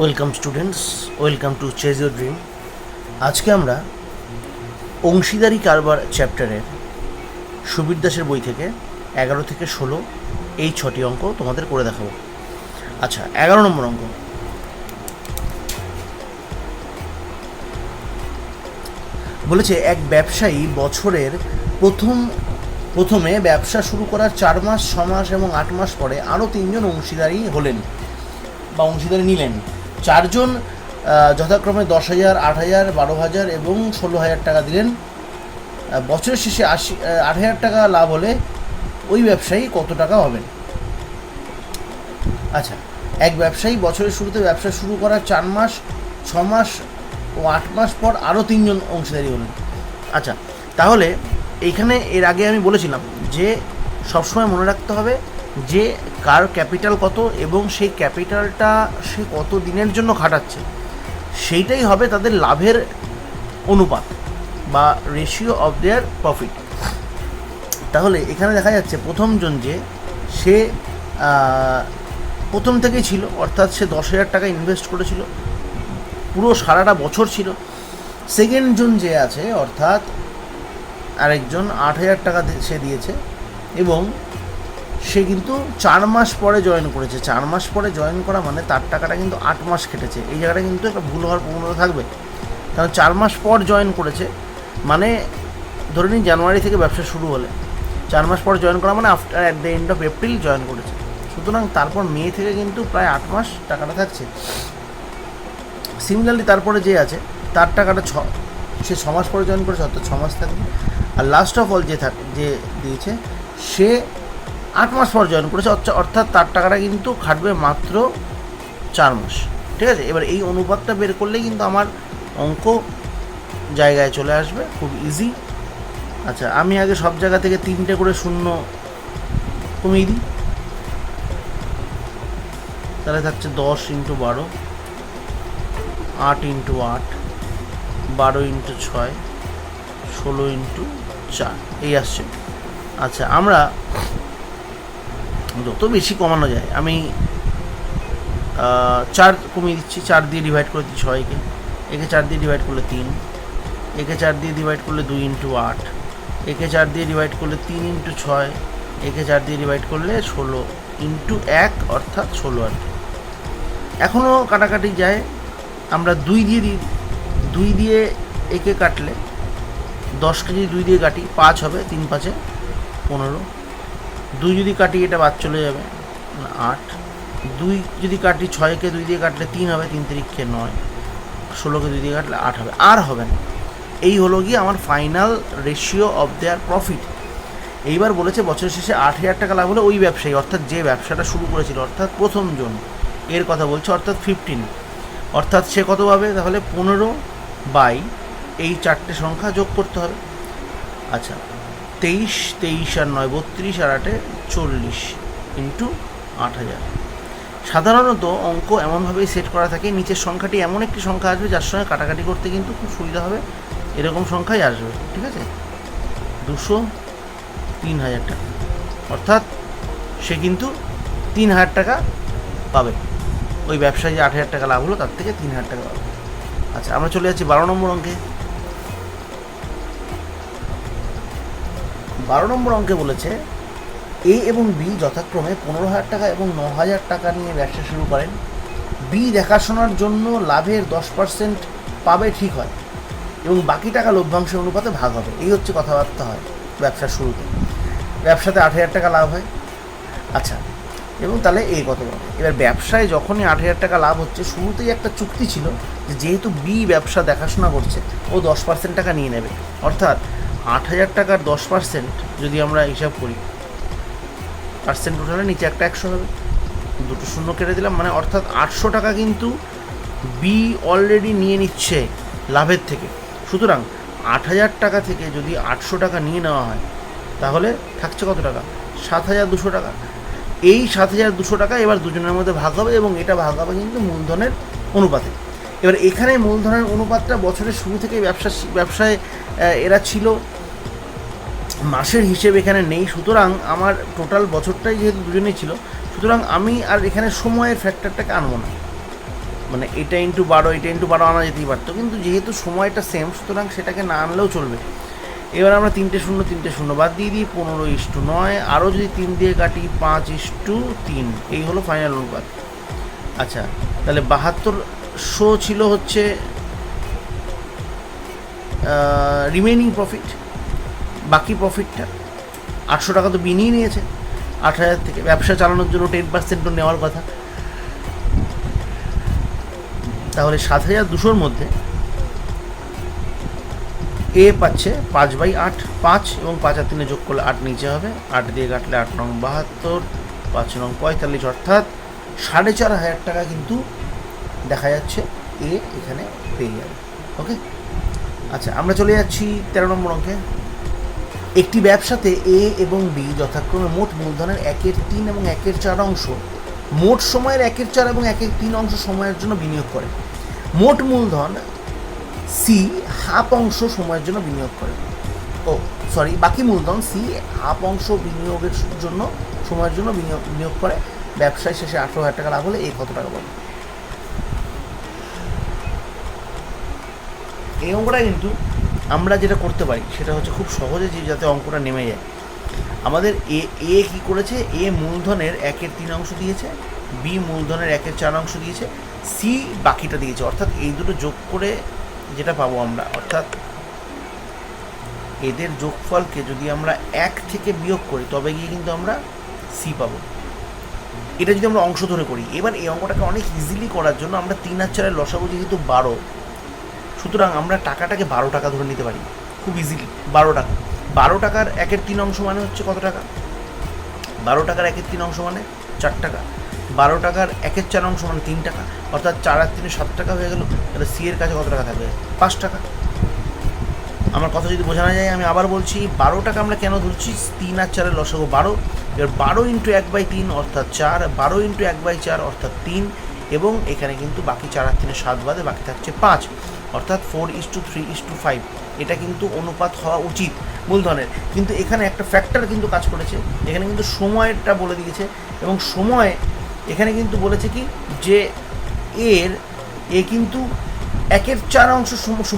Welcome students welcome to chase your dream আজকে আমরা অংশীদারি কারবার চ্যাপ্টারের সুবীর দাসের বই থেকে এগারো থেকে ষোলো এই ছটি অঙ্ক তোমাদের করে দেখাবো। আচ্ছা এগারো নম্বর অঙ্ক। বলেছে, এক ব্যবসায়ী বছরের প্রথম, প্রথমে ব্যবসা শুরু করার চার মাস, ছ মাস এবং আট মাস পরে আরও তিনজন অংশীদারি হলেন বা অংশীদারি নিলেন। চারজন যথাক্রমে দশ হাজার, আট হাজার, বারো হাজার এবং ষোলো হাজার টাকা দিলেন। বছরের শেষে আশি আট হাজার টাকা লাভ হলে ওই ব্যবসায়ী কত টাকা হবেন? আচ্ছা এক ব্যবসায়ী বছরের শুরুতে ব্যবসা শুরু করার চার মাস, ছ মাস ও আট মাস পর আরও তিনজন অংশীদারি হলেন। আচ্ছা তাহলে এইখানে এর আগে আমি বলেছিলাম যে সবসময় মনে রাখতে হবে যে কার ক্যাপিটাল কত এবং সেই ক্যাপিটালটা সে কত দিনের জন্য খাটাচ্ছে, সেইটাই হবে তাদের লাভের অনুপাত বা রেশিও অফ দেয়ার প্রফিট তাহলে এখানে দেখা যাচ্ছে প্রথমজন যে, সে প্রথম থেকেই ছিল, অর্থাৎ সে দশ হাজার টাকা ইনভেস্ট করেছিল, পুরো সারাটা বছর ছিল। সেকেন্ড জন যে আছে, অর্থাৎ আরেকজন আট হাজার টাকা সে দিয়েছে এবং সে কিন্তু চার মাস পরে জয়েন করেছে। চার মাস পরে জয়েন করা মানে তার টাকাটা কিন্তু আট মাস কেটেছে। এই জায়গাটা কিন্তু একটা ভুল হওয়ার প্রবণতা থাকবে। কারণ চার মাস পর জয়েন করেছে মানে ধরে নিন জানুয়ারি থেকে ব্যবসা শুরু হলে। চার মাস পর জয়েন করা মানে after at the end of April join করেছে। সুতরাং তারপর মে থেকে কিন্তু প্রায় আট মাস টাকাটা থাকছে। সিমিলারলি তারপরে যে আছে, তার টাকাটা ছ, সে ছ মাস পরে জয়েন করেছে, অর্থাৎ ছ মাস থাকবে। আর লাস্ট অফ অল যে থাক, যে দিয়েছে, সে আট মাস পর জয়েন করেছে, অর্থা- অর্থাৎ তার টাকাটা কিন্তু খাটবে মাত্র চার মাস। ঠিক আছে? এবার এই অনুপাতটা বের করলেই কিন্তু আমার অঙ্ক জায়গায় চলে আসবে, খুব ইজি আচ্ছা আমি আগে সব জায়গা থেকে তিনটে করে শূন্য কমিয়ে দিই। তাহলে থাকছে দশ ইন্টু বারো, আট ইন্টু আট, বারো ইন্টু ছয়, ষোলো ইন্টু চার। এই আসছে। আচ্ছা আমরা যত বেশি কমানো যায়, আমি চার কমিয়ে দিচ্ছি, চার দিয়ে ডিভাইড করে দিচ্ছি ছয়কে। একে চার দিয়ে ডিভাইড করলে তিন, একে চার দিয়ে ডিভাইড করলে দুই ইন্টু আট, একে চার দিয়ে ডিভাইড করলে তিন ইন্টু ছয়, একে চার দিয়ে ডিভাইড করলে ষোলো ইন্টু এক, অর্থাৎ ষোলো আর এখনও কাটাকাটি যায়, আমরা দুই দিয়ে দিই দুই দিয়ে একে কাটলে দশ কেজি দুই দিয়ে কাটি, পাঁচ হবে, তিন পাঁচে পনেরো। দুই যদি কাটি, এটা বাদ চলে যাবে। আট। দুই যদি কাটি ছয়কে দুই দিয়ে কাটলে তিন হবে, তিন তিরিক্ষে নয়। ষোলোকে দুই দিয়ে কাটলে আট হবে। আর হবে না। এই হলো গিয়ে আমার final ratio of their profit এইবার বলেছে বছরের শেষে আট হাজার টাকা লাভ হলে ওই ব্যবসায়ী, অর্থাৎ যে ব্যবসাটা শুরু করেছিল, অর্থাৎ প্রথম জন, এর কথা বলছে, অর্থাৎ ফিফটিন অর্থাৎ সে কত পাবে? তাহলে পনেরো বাই এই চারটে সংখ্যা যোগ করতে হবে। আচ্ছা তেইশ তেইশ আর নয়, বত্রিশ আর আটে চল্লিশ ইন্টু আট হাজার। সাধারণত অঙ্ক এমনভাবেই সেট করা থাকে, নিচের সংখ্যাটি এমন একটি সংখ্যা আসবে যার সঙ্গে কাটাকাটি করতে কিন্তু খুব সুবিধা হবে, এরকম সংখ্যাই আসবে, ঠিক আছে? দুশো তিন হাজার টাকা, অর্থাৎ সে কিন্তু তিন হাজার টাকা পাবে। ওই ব্যবসায় যে আট হাজার টাকা লাভ হলো, তার থেকে তিন হাজার টাকা পাবে। আচ্ছা আমরা চলে যাচ্ছি বারো নম্বর অঙ্কে। বারো নম্বর অঙ্কে বলেছে এ এবং বি যথাক্রমে পনেরো হাজার টাকা এবং ন হাজার টাকা নিয়ে ব্যবসা শুরু করেন। বি দেখাশোনার জন্য লাভের দশ পার্সেন্ট পাবে ঠিক হয় এবং বাকি টাকা লভ্যাংশের অনুপাতে ভাগ হবে। এই হচ্ছে কথাবার্তা হয় ব্যবসার শুরুতে। ব্যবসাতে আট হাজার টাকা লাভ হয়। আচ্ছা এবং তাহলে এই কত এবার ব্যবসায় যখনই আট হাজার টাকা লাভ হচ্ছে, শুরুতেই একটা চুক্তি ছিল যে যেহেতু বি ব্যবসা দেখাশোনা করছে, ও দশ পার্সেন্ট টাকা নিয়ে নেবে। অর্থাৎ আট হাজার টাকার দশ পার্সেন্ট যদি আমরা হিসাব করি পার্সেন্ট উঠালে নিচে একটা একশো হবে। দুটো শূন্য কেটে দিলাম মানে অর্থাৎ আটশো টাকা কিন্তু বি অলরেডি নিয়ে নিচ্ছে লাভের থেকে। সুতরাং আট হাজার টাকা থেকে যদি আটশো টাকা নিয়ে নেওয়া হয়, তাহলে থাকছে কত টাকা? সাত হাজার দুশো টাকা। এই সাত হাজার দুশো টাকা এবার দুজনের মধ্যে ভাগ হবে এবং এটা ভাগ হবে কিন্তু মূলধনের অনুপাতে। এবার এখানে মূলধনের অনুপাতটা বছরের শুরু থেকে ব্যবসা ব্যবসায় এরা ছিল। মাসের হিসেব এখানে নেই। সুতরাং আমার টোটাল বছরটাই যেহেতু দুজনেই ছিল, সুতরাং আমি আর এখানে সময়ের ফ্যাক্টরটাকে আনব না। মানে এটা ইন্টু বারো, এটা ইন্টু বারো আনা যেতেই পারতো। কিন্তু যেহেতু সময়টা সেম সুতরাং সেটাকে না আনলেও চলবে। এবার আমরা তিনটে শূন্য তিনটে শূন্য বাদ দিয়ে দিই, পনেরো ইস্টু নয়। আরও যদি তিন দিয়ে কাটি, পাঁচ ইস্টু তিন। এই হলো ফাইনাল অনুপাত আচ্ছা তাহলে বাহাত্তর শো ছিল হচ্ছে রিমেনিং প্রফিট বাকি প্রফিটটা আটশো টাকা তো বিনিয়ে নিয়েছে। আট হাজার থেকে ব্যবসা চালানোর জন্য টেন পার্সেন্টও নেওয়ার কথা। তাহলে সাত হাজার দুশোর মধ্যে এ পাচ্ছে পাঁচ বাই আট, পাঁচ এবং পাঁচ আর তিনে যোগ করলে আট নিচে হবে। আট দিয়ে কাটলে আট নং বাহাত্তর, পাঁচ নং পঁয়তাল্লিশ অর্থাৎ সাড়ে চার হাজার টাকা কিন্তু দেখা যাচ্ছে এ এখানে পেয়ে যাবে। ওকে আচ্ছা আমরা চলে যাচ্ছি তেরো নম্বর অঙ্কে। একটি ব্যবসাতে এ এবং বি যথাক্রমে মোট মূলধনের একের তিন এবং একের চার অংশ, মোট সময়ের একের চার এবং একের তিন অংশ সময়ের জন্য বিনিয়োগ করে। মোট মূলধন সি হাফ অংশ সময়ের জন্য বিনিয়োগ করে। ও সরি বাকি মূলধন সি হাফ অংশ বিনিয়োগের জন্য সময়ের জন্য বিনিয়োগ বিনিয়োগ করে। ব্যবসায় শেষে আঠেরো হাজার টাকা লাভ হলে এই কত টাকা পাবে? এই অঙ্কটা কিন্তু আমরা যেটা করতে পারি, সেটা হচ্ছে খুব সহজে যে যাতে অঙ্কটা নেমে যায়। আমাদের এ এ কী করেছে? এ মূলধনের একের তিন অংশ দিয়েছে, বি মূলধনের একের চার অংশ দিয়েছে, সি বাকিটা দিয়েছে। অর্থাৎ এই দুটো যোগ করে যেটা পাবো আমরা, অর্থাৎ এদের যোগফলকে যদি আমরা এক থেকে বিয়োগ করি, তবে গিয়ে কিন্তু আমরা সি পাবো। এটা যদি আমরা অংশ ধরে করি, এবার এই অঙ্কটাকে অনেক ইজিলি করার জন্য আমরা তিন আর চারের লসাগু যেহেতু বারো সুতরাং আমরা টাকাটাকে বারো টাকা ধরে নিতে পারি। খুব ইজিলি বারো টাকা। বারো টাকার একের তিন অংশ মানে হচ্ছে কত টাকা? বারো টাকার একের তিন অংশ মানে চার টাকা। বারো টাকার একের চার অংশ মানে তিন টাকা। অর্থাৎ চার আর তিনে সাত টাকা হয়ে গেল, তাহলে সি এর কাছে কত টাকা থাকবে? পাঁচ টাকা। আমার কথা যদি বোঝানো যায়, আমি আবার বলছি, বারো টাকা আমরা কেন ধরছি? তিন আর চারের লসাগু বারো। এবার বারো ইন্টু এক বাই তিন অর্থাৎ চার, বারো ইন্টু এক বাই চার অর্থাৎ তিন, এবং এখানে কিন্তু বাকি চার আর তিনে সাত বাদে বাকি থাকছে পাঁচ। অর্থাৎ four is to three is to five এটা কিন্তু অনুপাত হওয়া উচিত মূলধনের কিন্তু এখানে একটা ফ্যাক্টর কিন্তু কাজ করেছে, এখানে কিন্তু সময়টা বলে দিয়েছে এবং সময় এখানে কিন্তু বলেছে কি যে এর, এ কিন্তু একের চার অংশ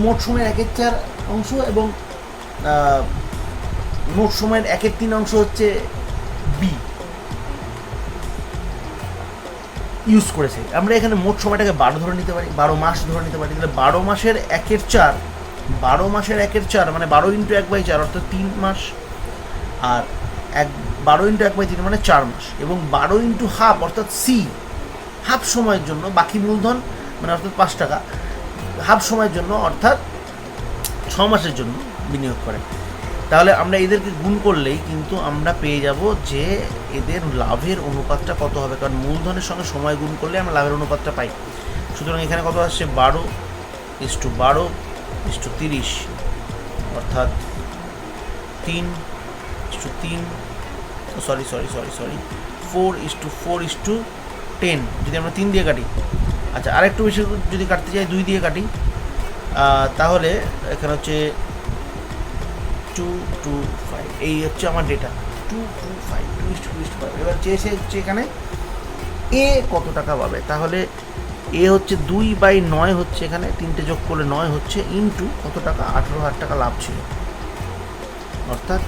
মোট সময়ের একের চার অংশ এবং মোট সময়ের একের তিন অংশ হচ্ছে বি ইউজ করেছে। আমরা এখানে মোট সময়টাকে বারো ধরে নিতে পারি, বারো মাস ধরে নিতে পারি। তাহলে বারো মাসের একের চার, বারো মাসের একের চার মানে বারো ইন্টু এক বাই চার অর্থাৎ তিন মাস, আর এক, বারো ইন্টু এক বাই তিন মানে চার মাস। এবং বারো ইন্টু হাফ অর্থাৎ সি হাফ সময়ের জন্য বাকি মূলধন মানে অর্থাৎ পাঁচ টাকা হাফ সময়ের জন্য অর্থাৎ ছ মাসের জন্য বিনিয়োগ করে। তাহলে আমরা এদেরকে গুণ করলেই কিন্তু আমরা পেয়ে যাব যে এদের লাভের অনুপাতটা কত হবে। কারণ মূলধনের সঙ্গে সময় গুণ করলে আমরা লাভের অনুপাতটা পাই। সুতরাং এখানে কত আসছে? বারো ইস টু বারো ইস টু তিরিশ। অর্থাৎ তিন ইস টু তিন sorry sorry sorry sorry four is to four is to ten যদি আমরা তিন দিয়ে কাটি আচ্ছা আরেকটু বেশি যদি কাটতে চাই, দুই দিয়ে কাটি তাহলে এখানে হচ্ছে টু টু ফাইভ এই হচ্ছে আমার data two two five two is to is five এবার চেয়েছে হচ্ছে এখানে, এ কত টাকা পাবে? তাহলে এ হচ্ছে দুই বাই নয় হচ্ছে এখানে, তিনটে যোগ করলে নয় হচ্ছে ইন্টু কত টাকা? আঠেরো হাজার টাকা লাভ ছিল। অর্থাৎ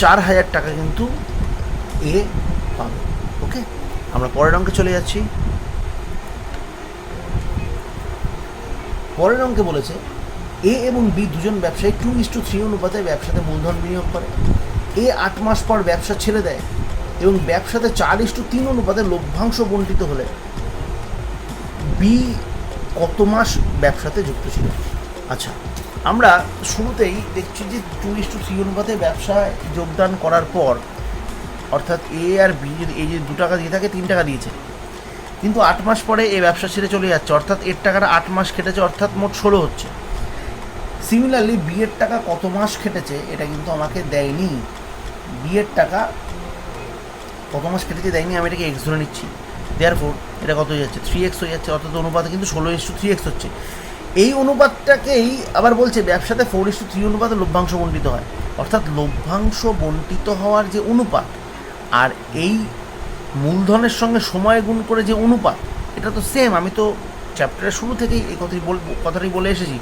চার হাজার টাকা কিন্তু এ পাবে। ওকে আমরা পরের অঙ্কে চলে যাচ্ছি। পরের অঙ্কে বলেছে, এ এবং বি দুজন ব্যবসায়ী টু ইস টু থ্রি অনুপাতে ব্যবসাতে মূলধন বিনিয়োগ করে। এ আট মাস পর ব্যবসা ছেড়ে দেয় এবং ব্যবসাতে চার ইস টু তিন অনুপাতে লভ্যাংশ বন্টিত হলে বি কত মাস ব্যবসাতে যুক্ত ছিল? আচ্ছা আমরা শুরুতেই দেখছি যে টু ইস টু থ্রি অনুপাতে ব্যবসায় যোগদান করার পর, অর্থাৎ এ আর বি যদি এই যে দু টাকা দিয়ে থাকে, তিন টাকা দিয়েছে কিন্তু আট মাস পরে এই ব্যবসা ছেড়ে চলে যাচ্ছে। অর্থাৎ এর টাকাটা আট মাস খেটেছে, অর্থাৎ মোট ষোলো হচ্ছে। সিমিলারলি বিয়ের টাকা কত মাস খেটেছে, এটা কিন্তু আমাকে দেয়নি। বিয়ের টাকা কত মাস কেটেছে দেয়নি, আমি এটাকে এক্স ধরে নিচ্ছি। দেয়ার ফোর এটা কত হয়ে যাচ্ছে? থ্রি এক্স হয়ে যাচ্ছে, অর্থাৎ অনুপাতে কিন্তু ষোলো ইস্টু থ্রি এক্স হচ্ছে। এই অনুপাতটাকেই আবার বলছে, ব্যবসাতে ফোর ইস্টু থ্রি অনুপাতে লভ্যাংশ বন্টিত হয়। অর্থাৎ লভ্যাংশ বন্টিত হওয়ার যে অনুপাত, আর এই মূলধনের সঙ্গে সময় গুণ করে যে অনুপাত, এটা তো সেম আমি তো চ্যাপ্টারের শুরু থেকেই এই কথাই বল কথাটাই বলে এসেছি।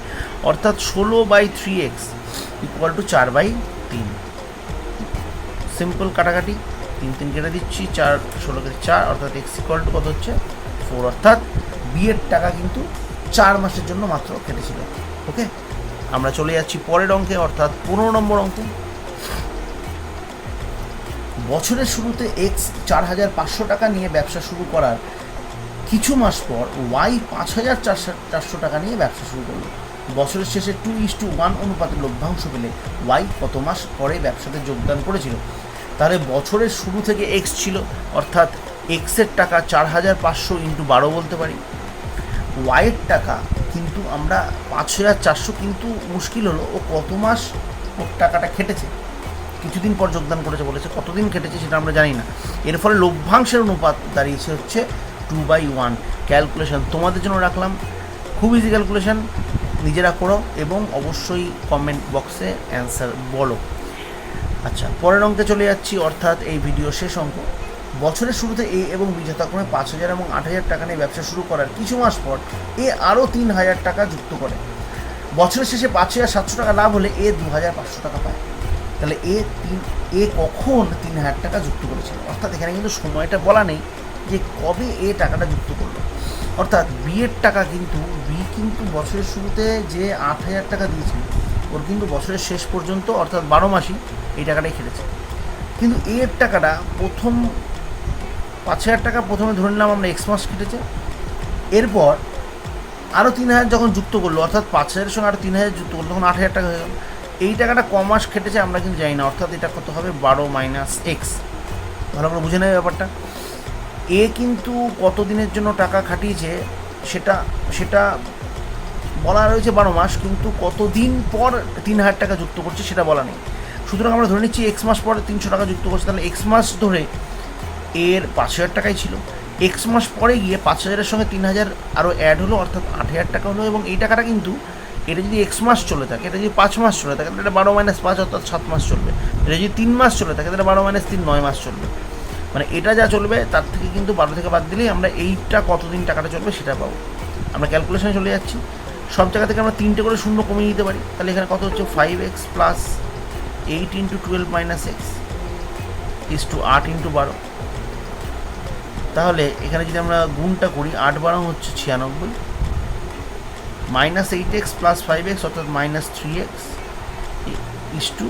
অর্থাৎ ষোলো by three x equal to চার বাই তিন। সিম্পল কাটাকাটি, তিন তিন কেটে দিচ্ছি, চার, ষোলো কেটে চার, অর্থাৎ এক্স ইকুয়াল টু কত হচ্ছে? ফোর অর্থাৎ বিয়ের টাকা কিন্তু চার মাসের জন্য মাত্র কেটেছিল। ওকে আমরা চলে যাচ্ছি পরের অঙ্কে, অর্থাৎ পনেরো নম্বর অঙ্কে। বছরের শুরুতে এক্স চার হাজার পাঁচশো টাকা নিয়ে ব্যবসা শুরু করার কিছু মাস পর ওয়াই পাঁচ হাজার চারশো চারশো টাকা নিয়ে ব্যবসা শুরু করল। বছরের শেষে টু ইস টু ওয়ান অনুপাতে লভ্যাংশ পেলে ওয়াই কত মাস পরে ব্যবসাতে যোগদান করেছিল? তাহলে বছরের শুরু থেকে এক্স ছিল, অর্থাৎ এক্সের টাকা চার হাজার পাঁচশো ইন্টু বারো বলতে পারি। ওয়াইয়ের টাকা কিন্তু আমরা পাঁচ হাজার চারশো কিন্তু মুশকিল হলো ও কত মাস ওর টাকাটা খেটেছে। কিছুদিন পর যোগদান করেছে বলেছে, কতদিন কেটেছে সেটা আমরা জানি না। এর ফলে লভ্যাংশের অনুপাত দাঁড়িয়েছে হচ্ছে টু বাই ওয়ান ক্যালকুলেশন তোমাদের জন্য রাখলাম। খুব ইজি ক্যালকুলেশন নিজেরা করো এবং অবশ্যই কমেন্ট বক্সে অ্যান্সার বলো। আচ্ছা পরের অঙ্কে চলে যাচ্ছি, অর্থাৎ এই ভিডিও শেষ অঙ্ক। বছরের শুরুতে এ এবং বি যথাক্রমে পাঁচ হাজার এবং আট হাজার টাকা নিয়ে ব্যবসা শুরু করার কিছু মাস পর এ আরও তিন হাজার টাকা যুক্ত করে। বছরের শেষে পাঁচ হাজার সাতশো টাকা লাভ হলে এ দু হাজার পাঁচশো টাকা পায়। তাহলে এ তিন, এ কখন তিন হাজার টাকা যুক্ত করেছিল? অর্থাৎ এখানে কিন্তু সময়টা বলা নেই যে কবে এ টাকাটা যুক্ত করল। অর্থাৎ বিয়ের টাকা কিন্তু বি কিন্তু বছরের শুরুতে যে আট হাজার টাকা দিয়েছিল, ওর কিন্তু বছরের শেষ পর্যন্ত, অর্থাৎ বারো মাসই এই টাকাটাই খেটেছে। কিন্তু এর টাকাটা প্রথম পাঁচ হাজার টাকা প্রথমে ধরে নিলাম আমরা এক্স মাস কেটেছে এরপর আরও তিন হাজার যখন যুক্ত করল, অর্থাৎ পাঁচ হাজারের সঙ্গে আরও তিন হাজার যুক্ত করল, তখন আট হাজার টাকা হয়ে গেল। এই টাকাটা ক মাস খেটেছে আমরা কিন্তু জানি না। অর্থাৎ এটা কত হবে? বারো মাইনাস এক্স ভালো করে বুঝে নেবে ব্যাপারটা। এ কিন্তু কত দিনের জন্য টাকা খাটিয়েছে সেটা সেটা বলা রয়েছে বারো মাস, কিন্তু কতদিন পর তিন হাজার টাকা যুক্ত করছে সেটা বলা নেই। সুতরাং আমরা ধরে নিচ্ছি এক্স মাস পরে তিনশো টাকা যুক্ত করছে, তাহলে এক্স মাস ধরে এর পাঁচ হাজার টাকাই ছিল। এক্স মাস পরে গিয়ে পাঁচ হাজারের সঙ্গে তিন হাজার আরও অ্যাড হলো, অর্থাৎ আট হাজার টাকা হলো, এবং এই টাকাটা কিন্তু এটা যদি এক্স মাস চলে থাকে, এটা যদি পাঁচ মাস চলে থাকে, তাহলে এটা বারো মাইনাস পাঁচ অর্থাৎ সাত মাস চলবে। এটা যদি তিন মাস চলে থাকে, তাহলে বারো মাইনাস তিন, নয় মাস চলবে। মানে এটা যা চলবে, তার থেকে কিন্তু বারো থেকে বাদ দিলেই আমরা এইটা কতদিন টাকাটা চলবে সেটা পাবো। আমরা ক্যালকুলেশনে চলে যাচ্ছি। সব জায়গা থেকে আমরা তিনটে করে শূন্য কমিয়ে দিতে পারি। তাহলে এখানে কত হচ্ছে? Five x plus eight into twelve minus x is to আট ইন্টু বারো। তাহলে এখানে যদি আমরা গুণটা করি, আট বারো হচ্ছে ছিয়ানব্বই। Minus eight x plus five x অর্থাৎ minus three x is to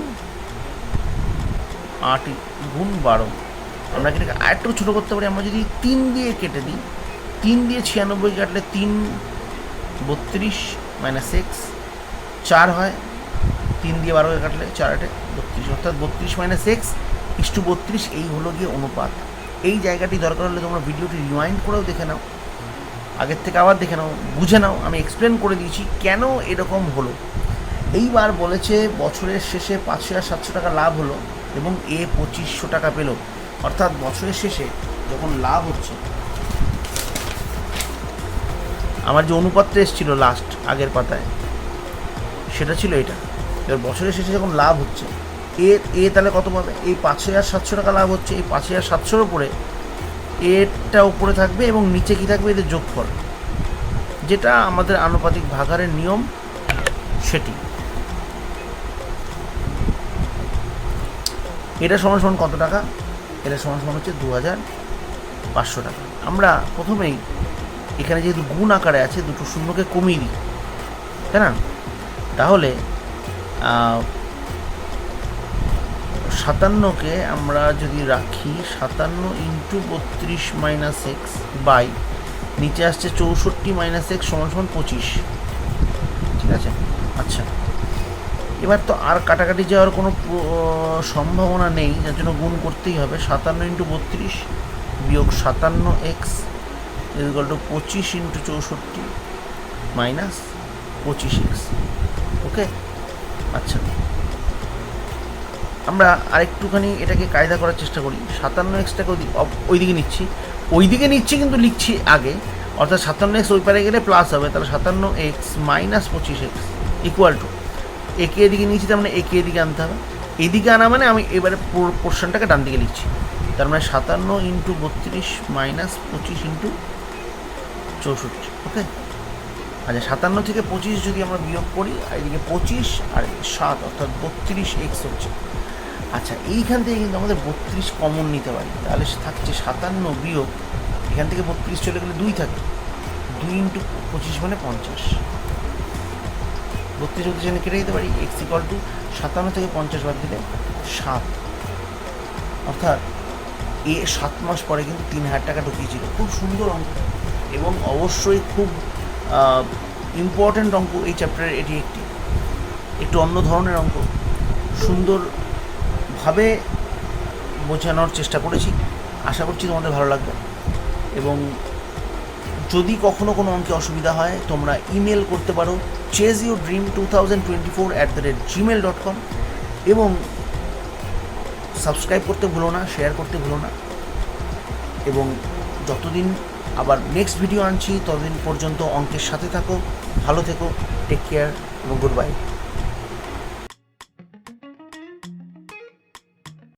আট গুণ বারো। আমরা এটাকে আরেকটু ছোটো করতে পারি? আমরা যদি তিন দিয়ে কেটে দিই, তিন দিয়ে ছিয়ানব্বই কাটলে তিন, বত্রিশ মাইনাস এক্স চার হয়, তিন দিয়ে বারোকে কাটলে চার, আটে, বত্রিশ। অর্থাৎ বত্রিশ মাইনাস এক্স ইস টু বত্রিশ, এই হলো গিয়ে অনুপাত। এই জায়গাটি দরকার হলে তোমরা ভিডিওটি রিওয়াইন্ড করেও দেখে নাও। আগের থেকে আবার দেখে নাও, বুঝে নাও, আমি এক্সপ্লেন করে দিয়েছি কেন এরকম হলো। এইবার বলেছে বছরের শেষে পাঁচ হাজার সাতশো টাকা লাভ হলো এবং এ পঁচিশশো টাকা পেল। অর্থাৎ বছরের শেষে যখন লাভ হচ্ছে, আমার যে অনুপাতটা এসেছিল লাস্ট আগের পাতায়, সেটা ছিল এটা। এবার বছরের শেষে যখন লাভ হচ্ছে, এ এ তাহলে কত পাবে? এই পাঁচ হাজার সাতশো টাকা লাভ হচ্ছে, এই পাঁচ হাজার সাতশোর উপরে এরটা উপরে থাকবে এবং নিচে কী থাকবে? এদের যোগফল। যেটা আমাদের আনুপাতিক ভাগারের নিয়ম, সেটি। এটা সমান সমান কত টাকা? এটা সমান সমান হচ্ছে দু হাজার পাঁচশো টাকা। আমরা প্রথমেই এখানে যেহেতু গুণ আকারে আছে, দুটো শূন্যকে কমিয়ে দিই। তাই না? তাহলে সাতান্নকে আমরা যদি রাখি, সাতান্ন ইন্টু বত্রিশ মাইনাস এক্স বাই নিচে আসছে চৌষট্টি মাইনাস এক্স সমান সমান পঁচিশ। ঠিক আছে? আচ্ছা। এবার তো আর কাটাকাটি যাওয়ার কোনো সম্ভাবনা নেই, যার জন্য গুণ করতেই হবে। সাতান্ন ইন্টু বত্রিশ বিয়োগ সাতান্ন এক্স ইকুয়াল টু পঁচিশ ইন্টু চৌষট্টি মাইনাস পঁচিশ এক্স ওকে আচ্ছা। আমরা আরেকটুখানি এটাকে কায়দা করার চেষ্টা করি। সাতান্ন এক্সটাকে ওই দিকে নিচ্ছি। ওইদিকে নিচ্ছি কিন্তু লিখছি আগে। অর্থাৎ সাতান্ন এক্স ওই পারে গেলে প্লাস হবে। তাহলে সাতান্ন এক্স মাইনাস পঁচিশ এক্স ইকুয়াল টু একে এদিকে নিয়েছি, তার মানে একে এদিকে আনতে হবে। এদিকে আনা মানে আমি এবারে পোর্শনটাকে ডান দিকে লিখছি। তার মানে সাতান্ন ইন্টু বত্রিশ মাইনাস পঁচিশ ইন্টু চৌষট্টি। ওকে আচ্ছা সাতান্ন থেকে পঁচিশ যদি আমরা বিয়োগ করি এদিকে পঁচিশ আর সাত, অর্থাৎ বত্রিশ এক্স হচ্ছে। আচ্ছা এইখান থেকে কিন্তু আমাদের বত্রিশ কমন নিতে পারি। তাহলে থাকছে সাতান্ন বিয়োগ, এখান থেকে বত্রিশ চলে গেলে দুই থাকে। দুই ইন্টু পঁচিশ মানে পঞ্চাশ। বত্রিশ বত্রিশ এখানে কেটে দিতে পারি এক্স ইকল টু সাতান্ন থেকে পঞ্চাশ বাদ দিলে সাত। অর্থাৎ এ সাত মাস পরে কিন্তু তিন হাজার টাকা ঢুকিয়েছিল। খুব সুন্দর অঙ্ক। এবং অবশ্যই খুব ইম্পর্ট্যান্ট অঙ্ক এই চ্যাপ্টারের এটি একটি, একটু অন্য ধরনের অঙ্ক। সুন্দরভাবে বোঝানোর চেষ্টা করেছি। আশা করছি তোমাদের ভালো লাগবে। এবং যদি কখনো কোনো অঙ্কে অসুবিধা হয়, তোমরা ইমেল করতে পারো chase you dream two thousand twenty four at the rate Gmail dot com এবং সাবস্ক্রাইব করতে ভুলো না শেয়ার করতে ভুলো না। এবং যতদিন আবার নেক্সট ভিডিও আনছি, ততদিন পর্যন্ত অঙ্কের সাথে থাকো, ভালো থেকো টেক কেয়ার এবং গুড বাই